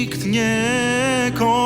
nikt nie kocha.